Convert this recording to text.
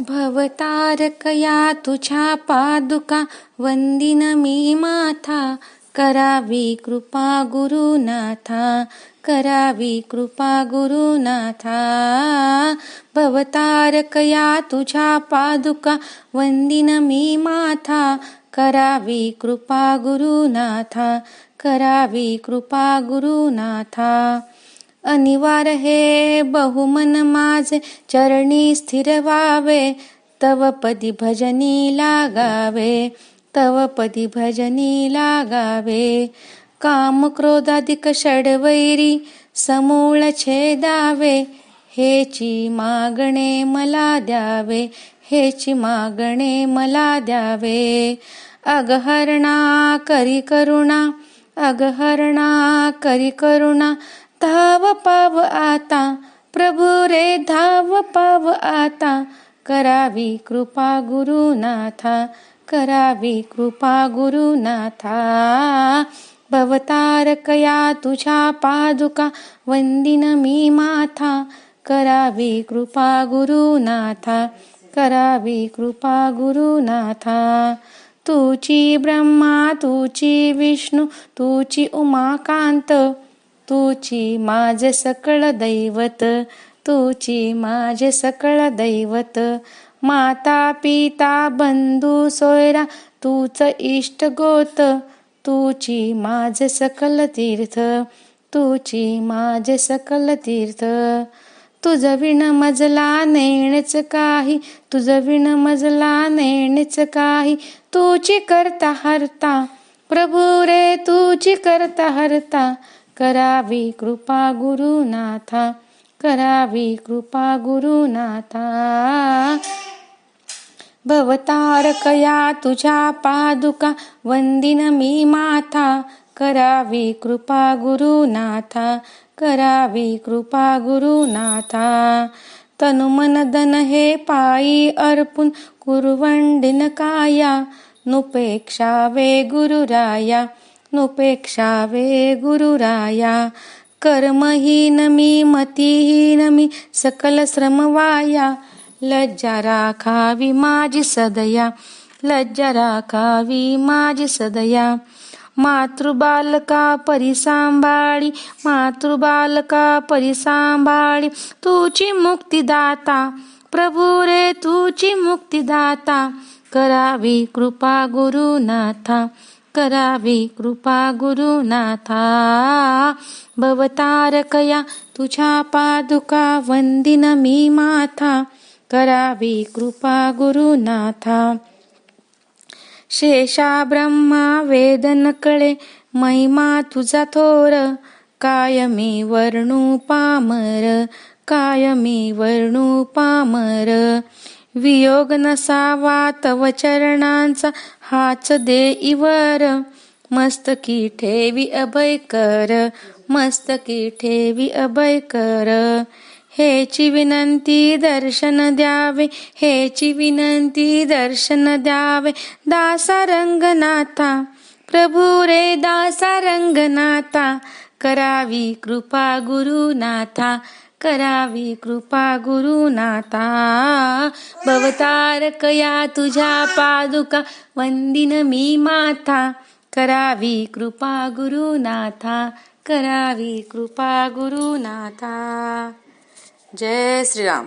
भवतारकया तुझ्या पादुका वंदिन मी माथा करावी कृपा गुरुनाथा करावी कृपा गुरुनाथा। भवतारकया तुझ्या पादुका वंदिन मी माथा करावी कृपा गुरुनाथा करावी कृपा गुरुनाथा अनिवार हे बहुमन माझे चरणी स्थिर व्हावे तव पदी भजनी लागावे तव पदी भजनी लागावे. काम क्रोधाधिक षडवैरी समूळ छेदावे हेची मागणे मला द्यावे हेची मागणे मला द्यावे. अगहरणा करी करुणा अगहरणा करी करुणा धाव पाव आता प्रभू रे धाव पाव आता. करावी कृपा गुरुनाथा करावी कृपा गुरुनाथा. भवतारकया तुझ्या पादुका वंदिन मी माथा. करावी कृपा गुरुनाथा करावी कृपा गुरुनाथा. तुची ब्रह्मा तुची विष्णू तुची उमाकांत. तुची माझे सकळ दैवत तुची माझे सकळ दैवत. माता पिता बंधू सोयरा तूच इष्ट गोत तुची माझे सकल तीर्थ तुची माझे सकल तीर्थ. तुझ विण मजला नेणच काही तुझ विण मजला नेणच काही. तुची करता हरता प्रभू रे तुची करता हरता करावी कृपा गुरुनाथा करावी कृपा गुरुनाथा। भवतारकया तुझ्या पादुका वंदिन मी माथा करावी कृपा गुरुनाथा करावी कृपा गुरुनाथा। तनुमन धन हे पायी अर्पुन कुरवंडिन काया नुपेक्षावे गुरुराया नुपेक्षावे गुरुराया कर्महीन मी मतीहीन मी सकल श्रम वाया. लज्जा राखावी माझी सदया लज्जा राखावी माझी सदया. मातृबालका परिसांभाळी मातृबालका परिसांभाळी तुची मुक्तिदाता. प्रभू रे तुची मुक्तिदाता. करावी कृपा गुरुनाथा. करावी कृपा गुरुनाथा. भवतारकया तुझ्या पादुका वंदिन मी माथा. करावी कृपा गुरुनाथा. शेषा ब्रह्मा वेदन कळे महिमा तुझा थोर. कायमी वर्णू पामर कायमी वर्णू पामर. वियोग नसावा तव चरणांचा हाच दे इवर मस्तकी ठेवी अभय कर मस्तकी ठेवी अभय कर. हेची विनंती दर्शन द्यावे हेची विनंती दर्शन द्यावे. दासा रंगनाथा प्रभू रे दासा रंगनाथा करावी कृपा गुरुनाथा. करावी कृपा गुरुनाथा. भवतारकया तुझ्या पादुका वंदिन मी माथा. करावी कृपा गुरुनाथा करावी कृपा गुरुनाथा. जय श्रीराम.